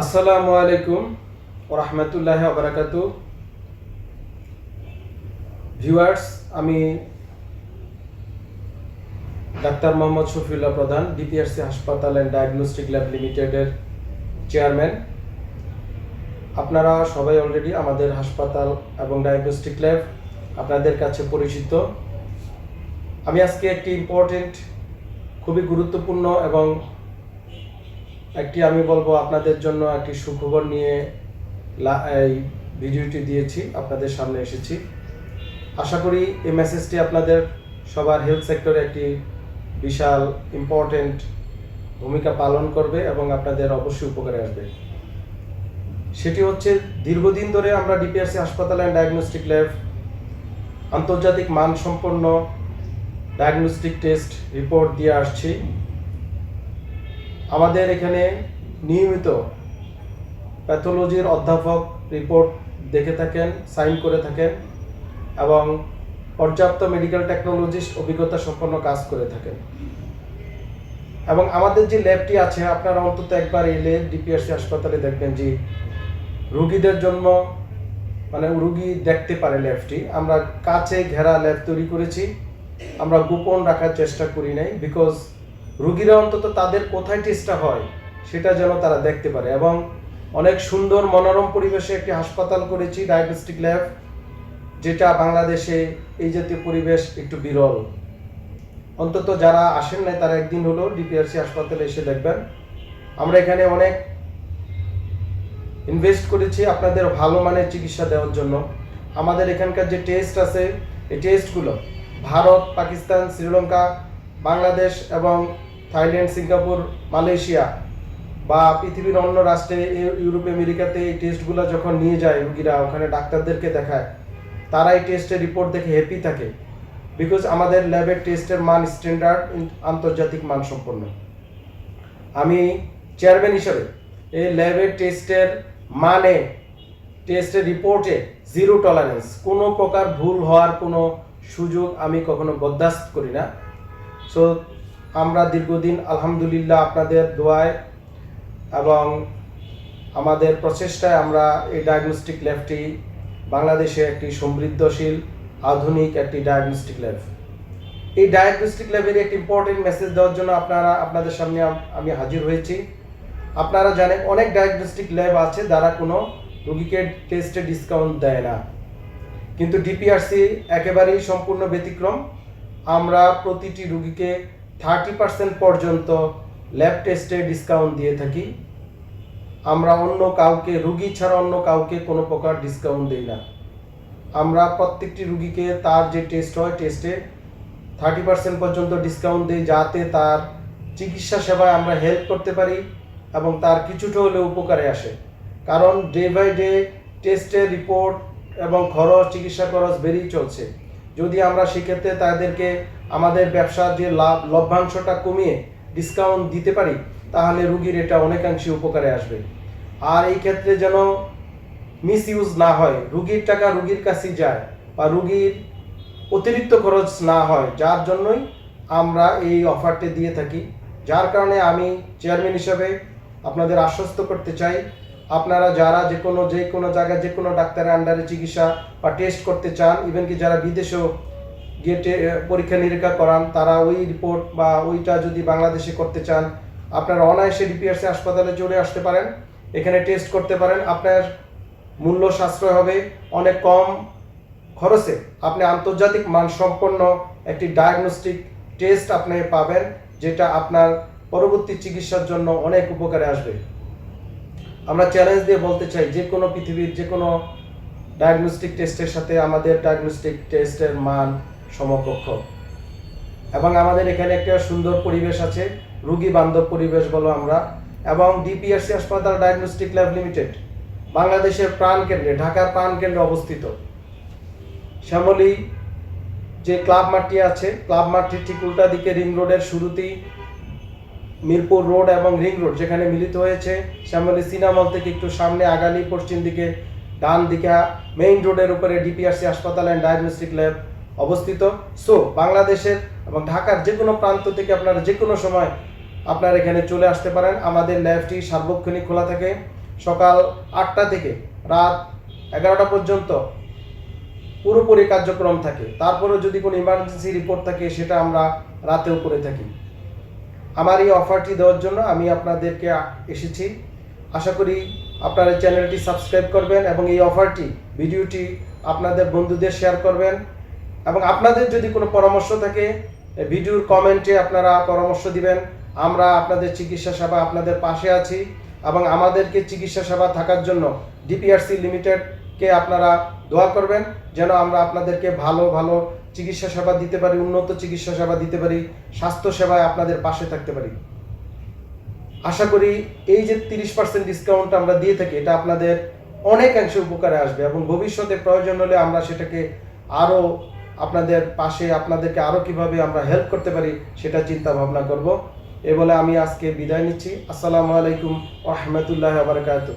আসসালামু আলাইকুম রহমতুল্লাহ আবরাকাতু ভিউয়ার্স আমি ডাক্তার মোহাম্মদ শফিউল্লাহ প্রধান, ডিপিআরসি হাসপাতাল অ্যান্ড ডায়াগনস্টিক ল্যাব লিমিটেডের চেয়ারম্যান। আপনারা সবাই অলরেডি আমাদের হাসপাতাল এবং ডায়াগনস্টিক ল্যাব আপনাদের কাছে পরিচিত। আমি আজকে একটি ইম্পর্টেন্ট খুবই গুরুত্বপূর্ণ এবং একটি আমি বলব আপনাদের জন্য একটি সুখবর নিয়ে এই ভিডিওটি দিয়েছি, আপনাদের সামনে এসেছি। আশা করি এই মেসেজটি আপনাদের সবার হেলথ সেক্টরে একটি বিশাল ইম্পর্টেন্ট ভূমিকা পালন করবে এবং আপনাদের অবশ্যই উপকারে আসবে। সেটি হচ্ছে, দীর্ঘদিন ধরে আমরা ডিপিআরসি হাসপাতাল অ্যান্ড ডায়াগনস্টিক ল্যাব আন্তর্জাতিক মানসম্পন্ন ডায়াগনস্টিক টেস্ট রিপোর্ট দিয়ে আসছি। আমাদের এখানে নিয়মিত প্যাথোলজির অধ্যাপক রিপোর্ট দেখে থাকেন, সাইন করে থাকেন এবং পর্যাপ্ত মেডিকেল টেকনোলজিস্ট অভিজ্ঞতা সম্পন্ন কাজ করে থাকেন। এবং আমাদের যে ল্যাবটি আছে, আপনারা অন্তত একবার এলে ডিপিআরসি হাসপাতালে দেখবেন যে রুগীদের জন্য মানে রুগী দেখতে পারে ল্যাবটি। আমরা কাছে ঘেরা ল্যাব তৈরি করেছি। আমরা গোপন রাখার চেষ্টা করি নাই বিকজ রুগীরা অন্তত তাদের কোথায় টেস্টটা হয়, সেটা যেন তারা দেখতে পারে এবং অনেক সুন্দর মনোরম পরিবেশে একটি হাসপাতাল করেছি, ডায়াগনস্টিক ল্যাব, যেটা বাংলাদেশে এই জাতীয় পরিবেশ একটু বিরল। অন্তত যারা আসেন নাই, তারা একদিন হলো ডিপিআরসি হাসপাতালে এসে দেখবেন। আমরা এখানে অনেক ইনভেস্ট করেছি আপনাদের ভালো মানের চিকিৎসা দেওয়ার জন্য। আমাদের এখানকার যে টেস্ট আছে, এই টেস্টগুলো ভারত, পাকিস্তান, শ্রীলঙ্কা, বাংলাদেশ এবং থাইল্যান্ড, সিঙ্গাপুর, মালয়েশিয়া বা পৃথিবীর অন্য রাষ্ট্রে ইউ- ইউরোপ, আমেরিকাতে এই টেস্টগুলো যখন নিয়ে যায় রুগীরা, ওখানে ডাক্তারদেরকে দেখায়, তারা এই টেস্টের রিপোর্ট দেখে হ্যাপি থাকে বিকজ আমাদের ল্যাবের টেস্টের মান স্ট্যান্ডার্ড আন্তর্জাতিক মান সম্পন্ন আমি চেয়ারম্যান হিসেবে এই ল্যাবের টেস্টের মানে টেস্টের রিপোর্টে জিরো টলারেন্স কোনো প্রকার ভুল হওয়ার কোনো সুযোগ আমি কখনো বরদাস্ত করি না। সো আমরা দীর্ঘদিন আলহামদুলিল্লাহ আপনাদের দোয়ায় এবং আমাদের প্রচেষ্টায় আমরা এই ডায়াগনস্টিক ল্যাবটি বাংলাদেশে একটি সমৃদ্ধশীল, আধুনিক একটি ডায়াগনস্টিক ল্যাব এই ডায়াগনস্টিক ল্যাবের একটি ইম্পর্টেন্ট মেসেজ দেওয়ার জন্য আপনারা, আপনাদের সামনে আমি হাজির হয়েছি। আপনারা জানেন অনেক ডায়াগনস্টিক ল্যাব আছে যারা কোনো রুগীকে টেস্টে ডিসকাউন্ট দেয় না। কিন্তু ডিপিআরসি একেবারেই সম্পূর্ণ ব্যতিক্রম। আমরা প্রতিটি রুগীকে থার্টি পার্সেন্ট পর্যন্ত ল্যাব টেস্টে ডিসকাউন্ট দিয়ে থাকি। আমরা অন্য কাউকে, রুগী ছাড়া অন্য কাউকে কোনো প্রকার ডিসকাউন্ট দিই না। আমরা প্রত্যেকটি রুগীকে তার যে টেস্ট হয় টেস্টে থার্টি পার্সেন্ট পর্যন্ত ডিসকাউন্ট দিই যাতে তার চিকিৎসা সেবায় আমরা হেল্প করতে পারি এবং তার কিছুটা হলেও উপকারে আসে। কারণ ডে বাই ডে টেস্টের রিপোর্ট এবং খরচ, চিকিৎসা খরচ বেড়েই চলছে। যদি আমরা সেক্ষেত্রে তাদেরকে আমাদের ব্যবসার যে লাভ, লভ্যাংশটা কমিয়ে ডিসকাউন্ট দিতে পারি, তাহলে রুগীর এটা অনেকাংশে উপকারে আসবে। আর এই ক্ষেত্রে যেন মিস ইউজ না হয়, রুগীর টাকা রুগীর কাছেই যায় বা রুগীর অতিরিক্ত খরচ না হয়, যার জন্যই আমরা এই অফারটি দিয়ে থাকি। যার কারণে আমি চেয়ারম্যান হিসাবে আপনাদের আশ্বস্ত করতে চাই আপনারা যারা যে কোনো যে কোনো জায়গায়, যে কোনো ডাক্তারের আন্ডারে চিকিৎসা বা টেস্ট করতে চান ইভেন কি যারা বিদেশেও গিয়ে পরীক্ষা নিরীক্ষা করান, তারা ওই রিপোর্ট বা ওইটা যদি বাংলাদেশে করতে চান, আপনারা অনায়াসে ডিপিআরসি হাসপাতালে চলে আসতে পারেন, এখানে টেস্ট করতে পারেন, আপনার মূল্য সাশ্রয় হবে, অনেক কম খরচে। আপনি আন্তর্জাতিক মানসম্পন্ন একটি ডায়াগনস্টিক টেস্ট আপনি পাবেন, যেটা আপনার পরবর্তী চিকিৎসার জন্য অনেক উপকারে আসবে। আমরা চ্যালেঞ্জ দিয়ে বলতে চাই, যে কোনো পৃথিবীর, যে কোনো ডায়াগনস্টিক টেস্টের সাথে আমাদের ডায়াগনস্টিক টেস্টের মান সমকক্ষ। এবং আমাদের এখানে একটা সুন্দর পরিবেশ আছে, রুগী বান্ধব পরিবেশ বলো আমরা, এবং ডিপিএসসি হাসপাতাল ডায়াগনস্টিক ল্যাব লিমিটেড বাংলাদেশের প্রাণ কেন্দ্রে, ঢাকার প্রাণ কেন্দ্রে অবস্থিত। শ্যামলী যে ক্লাব মাঠটি আছে, ক্লাব মাঠটির ঠিক উল্টা দিকে রিং রোডের শুরুতেই মিরপুর রোড এবং রিং রোড, যেখানে মিলিত হয়েছে শ্যামলী সিনেমল থেকে একটু সামনে আগালি পশ্চিম দিকে, ডান দিকে, মেইন রোডের উপরে ডিপিআরসি হাসপাতাল অ্যান্ড ডায়াগনস্টিক ল্যাব অবস্থিত। সো বাংলাদেশের এবং ঢাকার যে কোনো প্রান্ত থেকে আপনারা যে কোনো সময় আপনারা এখানে চলে আসতে পারেন। আমাদের ল্যাবটি সার্বক্ষণিক খোলা থাকে। সকাল আটটা থেকে রাত এগারোটা পর্যন্ত পুরোপুরি কার্যক্রম থাকে। তারপরেও যদি কোনো ইমার্জেন্সি রিপোর্ট থাকে, সেটা আমরা রাতেও করে থাকি। আমার এই অফারটি দেওয়ার জন্য আমি আপনাদেরকে এসেছি। আশা করি আপনারা চ্যানেলটি সাবস্ক্রাইব করবেন এবং এই অফারটি ভিডিওটি আপনাদের বন্ধুদের শেয়ার করবেন। এবং আপনাদের যদি কোনো পরামর্শ থাকে ভিডিওর কমেন্টে আপনারা পরামর্শ দিবেন। আমরা আপনাদের চিকিৎসা সেবা আপনাদের পাশে আছি এবং আমাদেরকে চিকিৎসা সেবা থাকার জন্য ডিপিআরসি লিমিটেডকে আপনারা দোয়া করবেন, যেন আমরা আপনাদেরকে ভালো ভালো চিকিৎসা সেবা দিতে পারি, উন্নত চিকিৎসা সেবা দিতে পারি, স্বাস্থ্য সেবায় আপনাদের পাশে থাকতে পারি। আশা করি এই যে তিরিশ পার্সেন্ট ডিসকাউন্ট আমরা দিয়ে থাকি, এটা আপনাদের অনেকাংশে উপকারে আসবে এবং ভবিষ্যতে প্রয়োজন হলে আমরা সেটাকে আরও আপনাদের পাশে, আপনাদেরকে আরও কীভাবে আমরা হেল্প করতে পারি, সেটা চিন্তা ভাবনা করব। এ বলে আমি আজকে বিদায় নিচ্ছি। আসসালামু আলাইকুম রহমতুল্লাহ বারকাতুহ।